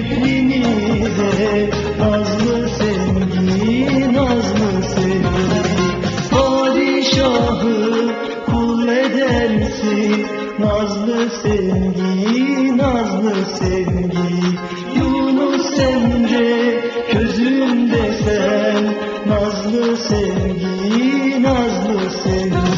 sevgilinize Nazlı sevgi, nazlı sevgi. Padişahı kul edersin Nazlı sevgi, nazlı sevgi. Yunus Emre gözümde sen Nazlı sevgi, nazlı sevgi.